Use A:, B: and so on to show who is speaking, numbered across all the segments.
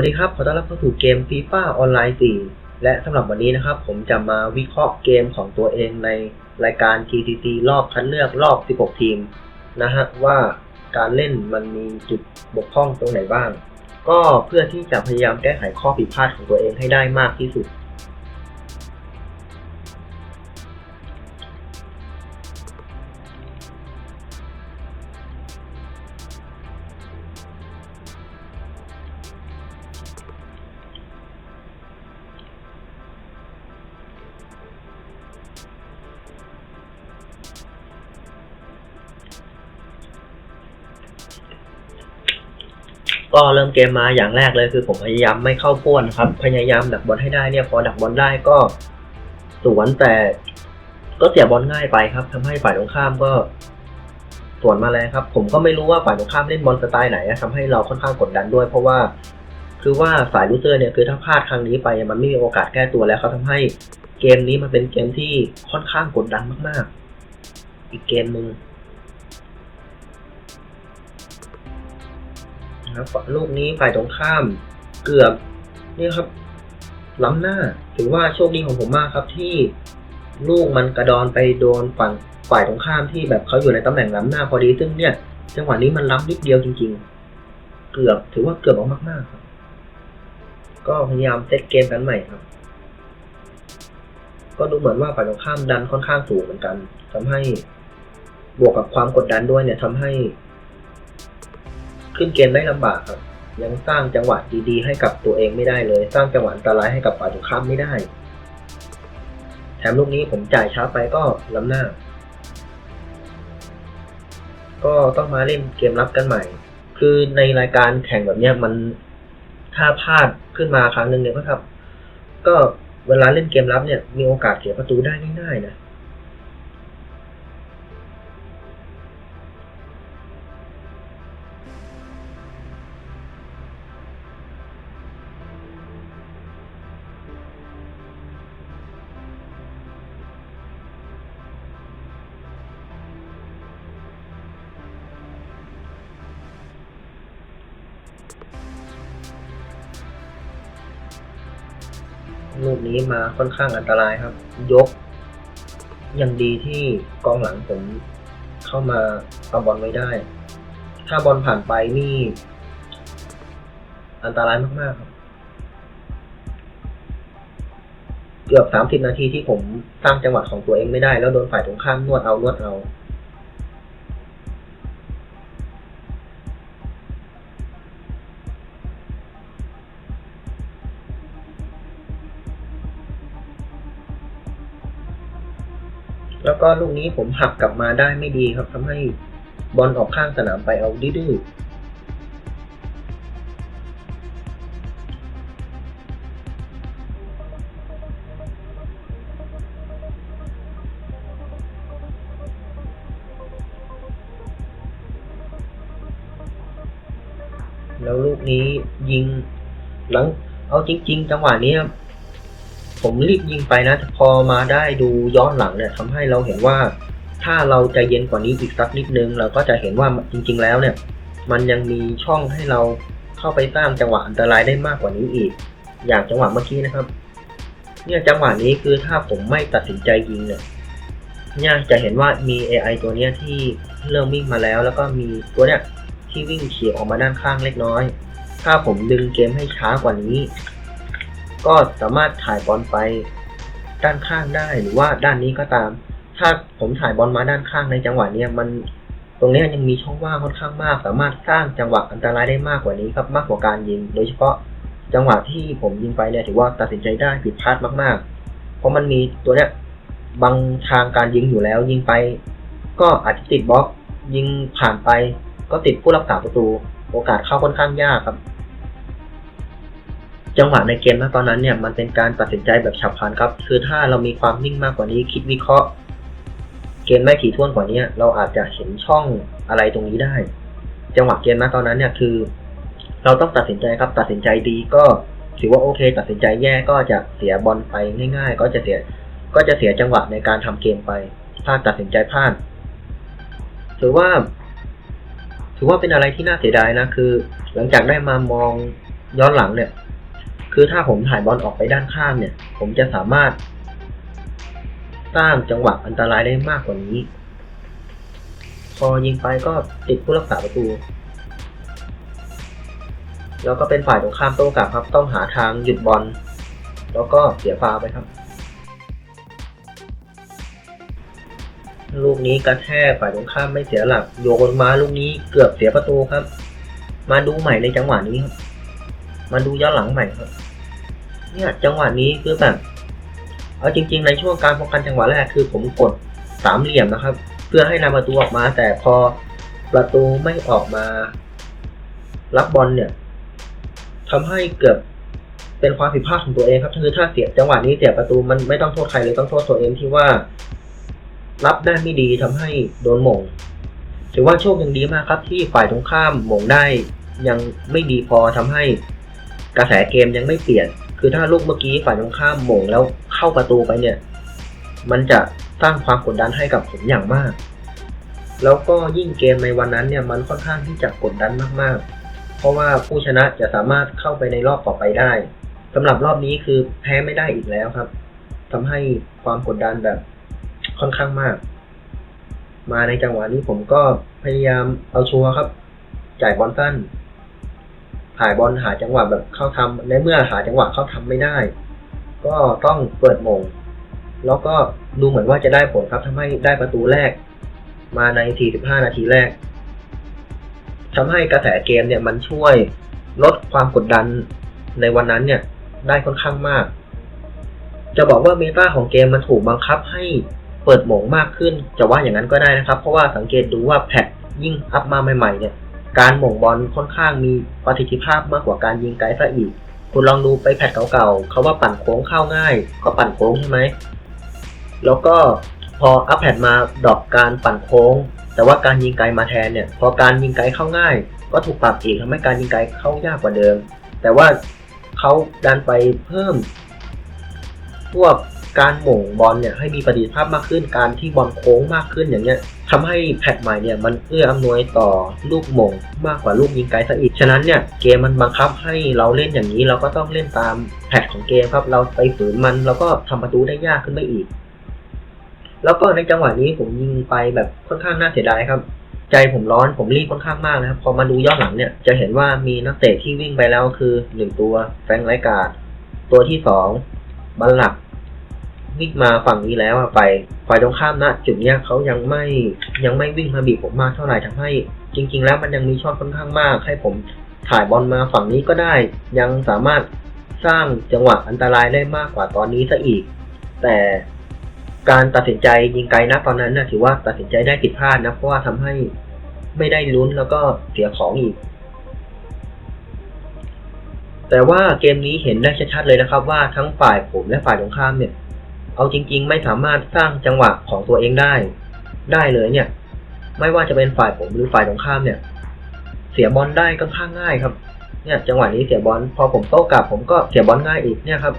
A: วัสดีครับ ขอต้อนรับเข้าสู่เกม FIFA ออนไลน์ 4 และสำหรับวันนี้นะครับ ผมจะมาวิเคราะห์เกมของตัวเองในรายการ TCC รอบคัดเลือกรอบ 16 ทีม นะฮะ ว่าการเล่นมันมีจุดบกพร่องตรงไหนบ้าง ก็เพื่อที่จะพยายามแก้ไขข้อผิดพลาดของตัวเองให้ได้มากที่สุด ก็เริ่มเกมมาอย่างแรกเลยคือผมพยายามไม่เข้าป้วนครับ พยายามดักบอลให้ได้เนี่ยพอดักบอลได้ก็สวนแต่ก็เสียบอลง่ายไปครับทำให้ฝ่ายตรงข้ามก็สวนมาแล้วครับ ผมก็ไม่รู้ว่าฝ่ายตรงข้ามเล่นบอลสไตล์ไหนอะทำให้เราค่อนข้างกดดันด้วย เพราะว่าคือว่าฝ่ายลูเซอร์เนี่ยคือถ้าพลาดครั้งนี้ไปมันไม่มีโอกาสแก้ตัวแล้วเขาทำให้เกมนี้มันเป็นเกมที่ค่อนข้างกดดันมาก ๆ อีกเกมหนึ่ง ครับลูกนี้ฝ่ายตรงข้าม เกือบนี่ครับ ล้ำหน้า ถือว่าโชคดีของผมมากครับที่ลูกมันกระดอนไปโดนฝั่งฝ่ายตรงข้ามที่แบบเขาอยู่ในตำแหน่งล้ำหน้าพอดี ซึ่งเนี่ย จังหวะนี้มันล้ำนิดเดียวจริง ๆ เกือบถือว่าเกือบออกมากๆครับ ก็พยายามเซตเกมกันใหม่ครับ ก็ดูเหมือนว่าฝ่ายตรงข้ามดันค่อนข้างสูงเหมือนกันทำให้บวกกับความกดดันด้วยเนี่ยทำให้ ขึ้นเกมได้ลำบากครับ ยังสร้างจังหวะดีๆให้กับตัวเองไม่ได้เลย สร้างจังหวะอันตรายให้กับฝ่ายตรงข้ามไม่ได้ แถมลูกนี้ผมจ่ายช้าไปก็ล้ำหน้า ก็ต้องมาเล่นเกมรับกันใหม่ คือในรายการแข่งแบบนี้มันถ้าพลาดขึ้นมาครั้งหนึ่งเนี่ยก็ครับ ก็เวลาเล่นเกมรับเนี่ยมีโอกาสเสียประตูได้ง่ายๆนะ ลูกนี้มาค่อนข้างอันตรายครับ ยก ยังดีที่กองหลังผมเข้ามาเอาบอลไว้ได้ ถ้าบอลผ่านไปนี่ อันตรายมากๆครับเกือบสามสิบนาทีที่ผมสร้างจังหวะของตัวเองไม่ได้ แล้วโดนฝ่ายตรงข้ามนวดเอานวดเอา แล้วก็ลูกนี้ผมหักกลับมาได้ไม่ดีครับทำให้บอลออกข้างสนามไปเอาดื้อแล้วลูกนี้ยิงหลังเอาจริง ๆ จังหวะนี้ ผมรีบยิงไปนะ พอมาได้ดูย้อนหลังเนี่ยทำให้เราเห็นว่า ถ้าเราใจเย็นกว่านี้อีกสักนิดนึง เราก็จะเห็นว่าจริง ๆ แล้วเนี่ย มันยังมีช่องให้เราเข้าไปสร้างจังหวะอันตรายได้มากกว่านี้อีก อย่างจังหวะเมื่อกี้นะครับ เนี่ยจังหวะนี้คือถ้าผมไม่ตัดสินใจยิงเนี่ยเนี่ยจะเห็นว่ามี AI ตัวเนี้ยที่เริ่มวิ่งมาแล้ว แล้วก็มีตัวเนี้ยที่วิ่งเฉียงออกมาด้านข้างเล็กน้อย ถ้าผมดึงเกมให้ช้ากว่านี้ ก็สามารถถ่ายบอลไปด้านข้างได้หรือว่าด้านนี้ก็ตาม ถ้าผมถ่ายบอลมาด้านข้างในจังหวะเนี้ยมันตรงเนี้ยยังมีช่องว่างค่อนข้างมาก สามารถสร้างจังหวะอันตรายได้มากกว่านี้ครับมากกว่าการยิง โดยเฉพาะจังหวะที่ผมยิงไปเนี่ยถือว่าตัดสินใจได้ผิดพลาดมาก ๆ เพราะมันมีตัวเนี้ยบางทางการยิงอยู่แล้ว ยิงไป ก็อาจจะติดบล็อก ยิงผ่านไป ก็ติดผู้รักษาประตู โอกาสเข้าค่อนข้างยากครับ จังหวะในเกมณตอนนั้นเนี่ยมันเป็นการตัดสินใจแบบฉับพลันครับ คือถ้าเรามีความนิ่งมากกว่านี้ คิดวิเคราะห์ เกมไม่ถี่ถ้วนกว่านี้เราอาจจะเห็นช่องอะไรตรงนี้ได้ จังหวะเกมณตอนนั้นเนี่ยคือ เราต้องตัดสินใจครับ ตัดสินใจดีก็ถือว่าโอเค ตัดสินใจแย่ก็จะเสียบอลไปง่าย ๆ ก็จะเสีย ก็จะเสียจังหวะในการทำเกมไปถ้าตัดสินใจพลาดถือว่า ถือว่าเป็นอะไรที่น่าเสียดายนะคือ หลังจากได้มามองย้อนหลังเนี่ย คือถ้าผมถ่ายบอลออกไปด้านข้างเนี่ย ผมจะสามารถ สร้างจังหวะอันตรายได้มากกว่านี้ พอยิงไปก็ติดผู้รักษาประตู แล้วก็เป็นฝ่ายตรงข้ามโต้กลับครับ ต้องหาทางหยุดบอล แล้วก็เสียฟาวไปครับ ลูกนี้กระแทกฝ่ายตรงข้ามไม่เสียหลัก โยนมาลูกนี้เกือบเสียประตูครับ มาดูใหม่ในจังหวะนี้ครับมาดูย้อนหลังใหม่ครับ เนี่ยจังหวะนี้คือแบบเอาจริง ๆ ในช่วงการป้องกันจังหวะแรกคือผมกดสามเหลี่ยมนะครับ เพื่อให้นำประตูออกมา แต่พอประตูไม่ออกมารับบอลเนี่ยทำให้เกิดเป็นความผิดพลาดของตัวเองครับคือถ้าเสียจังหวะนี้เสียประตูมันไม่ต้องโทษใครเลยต้องโทษตัวเองที่ว่า รับได้ไม่ดีทำให้โดนหม่งถือว่าโชคยังดีมากครับ ที่ฝ่ายตรงข้ามหม่งได้ยังไม่ดีพอทำให้กระแสเกมยังไม่เปลี่ยน คือถ้าลูกเมื่อกี้ฝ่ายตรงข้ามหม่งแล้วเข้าประตูไปเนี่ย มันจะสร้างความกดดันให้กับผมอย่างมาก แล้วก็ยิ่งเกมในวันนั้นเนี่ยมันค่อนข้างที่จะกดดันมากๆ เพราะว่าผู้ชนะจะสามารถเข้าไปในรอบต่อไปได้สำหรับรอบนี้คือแพ้ไม่ได้อีกแล้วครับทำให้ความกดดันแบบค่อนข้างมาก มาในจังหวะนี้ผมก็พยายามเอาชัวร์ครับ จ่ายบอลสั้น ถ่ายบอลหาจังหวะแบบเข้าทำในเมื่อหาจังหวะเข้าทำไม่ได้ ก็ต้องเปิดมง แล้วก็ดูเหมือนว่าจะได้ผลครับทำให้ได้ประตูแรก มาใน 45 นาทีแรกทำให้กระแสเกมเนี่ยมันช่วยลดความกดดันในวันนั้นเนี่ยได้ค่อนข้างมาก จะบอกว่าเมตาของเกมมันถูกบังคับให้เปิดหมงมากขึ้น จะว่าอย่างนั้นก็ได้นะครับ เพราะว่าสังเกตดูว่าแพทยิ่งอัพมาใหม่ๆเนี่ย การหม่งบอลค่อนข้างมีประสิทธิภาพมากกว่าการยิงไกลซะอีก คุณลองดูไปแพทเก่าๆเขาว่าปั่นโค้งเข้าง่าย ก็ปั่นโค้งใช่ไหม แล้วก็พออัพแพดมาดรอปการปั่นโค้ง แต่ว่าการยิงไกลมาแทนเนี่ย พอการยิงไกลเข้าง่าย ก็ถูกปรับอีกทำให้การยิงไกลเข้ายากกว่าเดิม แต่ว่าเขาดันไปเพิ่ม พวกการหม่งบอลเนี่ยให้มีประสิทธิภาพมากขึ้น การที่บอลโค้งมากขึ้นอย่างเงี้ย ทำให้แพทใหม่เนี่ยมันเอื้ออำนวยต่อลูกมงมากกว่าลูกยิงไกลซะอีก ฉะนั้นเนี่ยเกมมันบังคับให้เราเล่นอย่างนี้เราก็ต้องเล่นตามแพทของเกมครับ เราไปฝืนมันเราก็ทำประตูได้ยากขึ้นไปอีก แล้วก็ในจังหวะนี้ผมยิงไปแบบค่อนข้างน่าเสียดายครับ ใจผมร้อนผมรีบค่อนข้างมากนะครับ พอมาดูย้อนหลังเนี่ยจะเห็นว่ามีนักเตะที่วิ่งไปแล้วคือหนึ่งตัวแฟรงไรกาดตัวที่สองบัลลัก วิ่งมาฝั่งนี้แล้วอะฝ่ายฝ่ายตรงข้ามนะจุดเนี้ยเขายังไม่ยังไม่วิ่งมาบีบผมมากเท่าไหร่ทำให้ จริง ๆ แล้วมันยังมีช่องค่อนข้างมาก ให้ผมถ่ายบอลมาฝั่งนี้ก็ได้ ยังสามารถสร้างจังหวะอันตรายได้มากกว่าตอนนี้ซะอีก แต่การตัดสินใจยิงไกลนะตอนนั้นนะถือว่าตัดสินใจได้ผิดพลาดนะเพราะว่าทำให้ไม่ได้ลุ้นแล้วก็เสียของอีก แต่ว่าเกมนี้เห็นได้ชัดๆเลยนะครับ ว่าทั้งฝ่ายผมและฝ่ายตรงข้ามเนี่ย เอาจริง ๆ ไม่สามารถสร้างจังหวะของตัวเองได้ ได้เลยเนี่ย ไม่ว่าจะเป็นฝ่ายผมหรือฝ่ายตรงข้ามเนี่ย เสียบอลได้ค่อนข้างง่ายครับ เนี่ยจังหวะนี้เสียบอลพอผมโต้กลับ ผมก็เสียบอลง่ายอีกเนี่ยครับ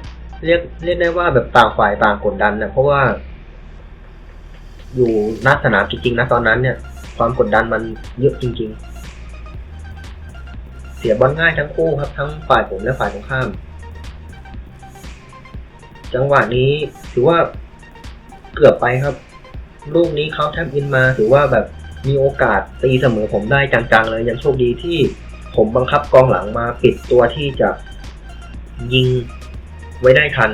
A: เรียกเรียกได้ว่าแบบต่างฝ่ายต่างกดดันนะเพราะว่า อยู่นัสนามจริงๆนะตอนนั้นเนี่ย ความกดดันมันเยอะจริง ๆ เสียบอลง่ายทั้งคู่ครับ ทั้งฝ่ายผมและฝ่ายตรงข้าม จังหวะนี้ถือว่าเกือบไปครับ ลูกนี้เขาแทบอินมา ถือว่าแบบมีโอกาสตีเสมอผมได้จังๆเลย ยังโชคดีที่ผมบังคับกองหลังมาปิดตัวที่จะยิงไว้ได้ทัน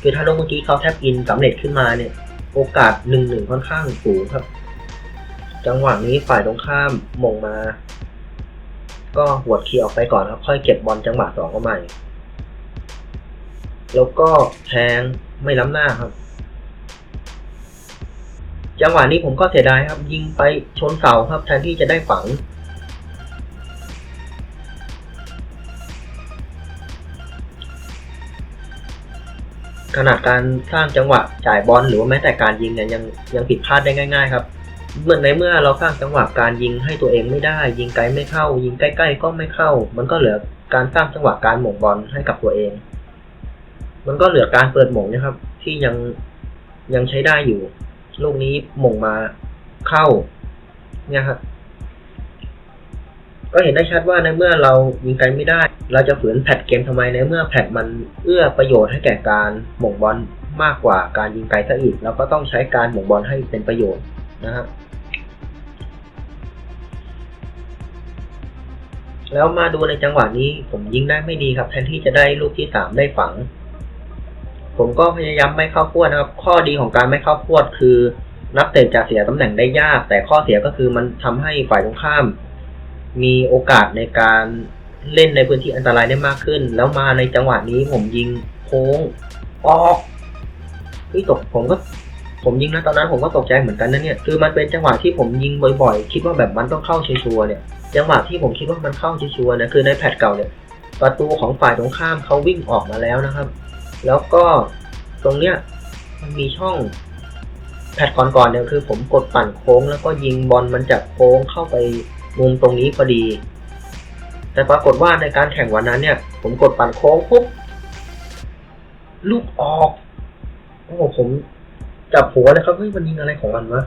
A: คือถ้าลูกเมื่อกี้เขาแทบอินสำเร็จขึ้นมาเนี่ย โอกาสหนึ่งหนึ่งค่อนข้างสูงครับ จังหวะนี้ฝ่ายตรงข้ามมงมา ก็หวดเคลียร์ออกไปก่อนครับ ค่อยเก็บบอลจังหวะสองก็ใหม่ แล้วก็แทงไม่ล้ำหน้าครับ จังหวะนี้ผมก็เสียดายครับ ยิงไปชนเสาครับแทนที่จะได้ฝัง ขนาดการสร้างจังหวะจ่ายบอลหรือว่าแม้แต่การยิงเนี่ยยังยังผิดพลาดได้ง่าย ๆ ครับเมื่อในเมื่อเราสร้างจังหวะการยิงให้ตัวเองไม่ได้ ยิงไกลไม่เข้า ยิงใกล้ ๆ ก็ไม่เข้า มันก็เหลือการสร้างจังหวะการหม่งบอลให้กับตัวเอง มันก็เหลือการเปิดหม่งนะครับ ที่ยังยังใช้ได้อยู่ ลูกนี้หม่งมาเข้า เนี่ยครับก็เห็นได้ชัดว่าในเมื่อเรายิงไกลไม่ได้ เราจะฝืนแพทเกมทำไมในเมื่อแพทมันเอื้อประโยชน์ให้แก่การหม่งบอลมากกว่าการยิงไกลซะอีก เราก็ต้องใช้การหม่งบอลให้เป็นประโยชน์นะฮะแล้วมาดูในจังหวะนี้ผมยิงได้ไม่ดีครับ แทนที่จะได้ลูกที่สามได้ฝัง ผมก็พยายามไม่เข้าพวดนะครับ ข้อดีของการไม่เข้าพวดคือ นักเตะจะเสียตำแหน่งได้ยาก แต่ข้อเสียก็คือมันทำให้ฝ่ายตรงข้าม มีโอกาสในการเล่นในพื้นที่อันตรายได้มากขึ้น แล้วมาในจังหวะนี้ผมยิงโค้งออกเฮ้ยตกผมก็ผมยิงนะตอนนั้นผมก็ตกใจเหมือนกันนะเนี่ยคือมันเป็นจังหวะที่ผมยิงบ่อยๆ คิดว่าแบบมันต้องเข้าชัวร์เนี่ยจังหวะที่ผมคิดว่ามันเข้าชัวร์นะคือในแพทเก่าเนี่ยประตูของฝ่ายตรงข้ามเขาวิ่งออกมาแล้วนะครับ แล้วก็ตรงเนี้ยมันมีช่องแพทก่อนๆเนี่ยคือ ผมกดปั่นโค้งแล้วก็ยิงบอลมันจากโค้งเข้าไปมุมตรงนี้พอดี แต่ปรากฏว่าในการแข่งวันนั้นเนี่ย ผมกดปั่นโค้งปุ๊บลูกออกโอ้ผมจับหัวเลยครับเฮ้ยมันยิงอะไรของมันวะ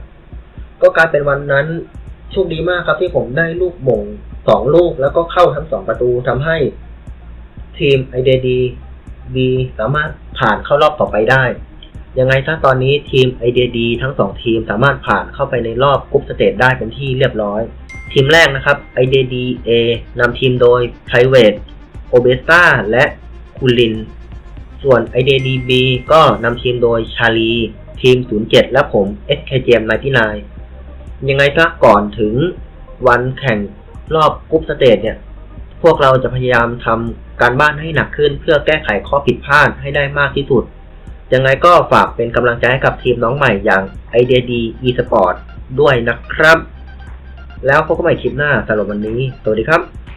A: ก็กลายเป็นวันนั้นโชคดีมากครับที่ผมได้ลูกหม่งสองลูกแล้วก็เข้าทั้งสองประตูทำให้ทีมไอเดดี บีสามารถผ่านเข้ารอบต่อไปได้ ยังไงถ้าตอนนี้ทีมไอเดียดี ทั้งสองทีมสามารถผ่านเข้าไปในรอบกรุ๊ปสเตจได้เป็นที่เรียบร้อย ทีมแรกนะครับไอเดียดีเอนำทีมโดย Private o b e s t a และคูลิน ส่วน IDDB ก็นำทีมโดยชาลีทีม 07 และผม SKJM 99 ยังไงถ้าก่อนถึงวันแข่งรอบกรุ๊ปสเตจเนี่ย พวกเราจะพยายามทำการบ้านให้หนักขึ้น เพื่อแก้ไขข้อผิดพลาดให้ได้มากที่สุด ยังไงก็ฝากเป็นกำลังใจให้กับทีมน้องใหม่อย่างไอเดียดีอีสปอร์ตด้วยนะครับ แล้วพบกันใหม่คลิปหน้าสำหรับวันนี้ สวัสดีครับ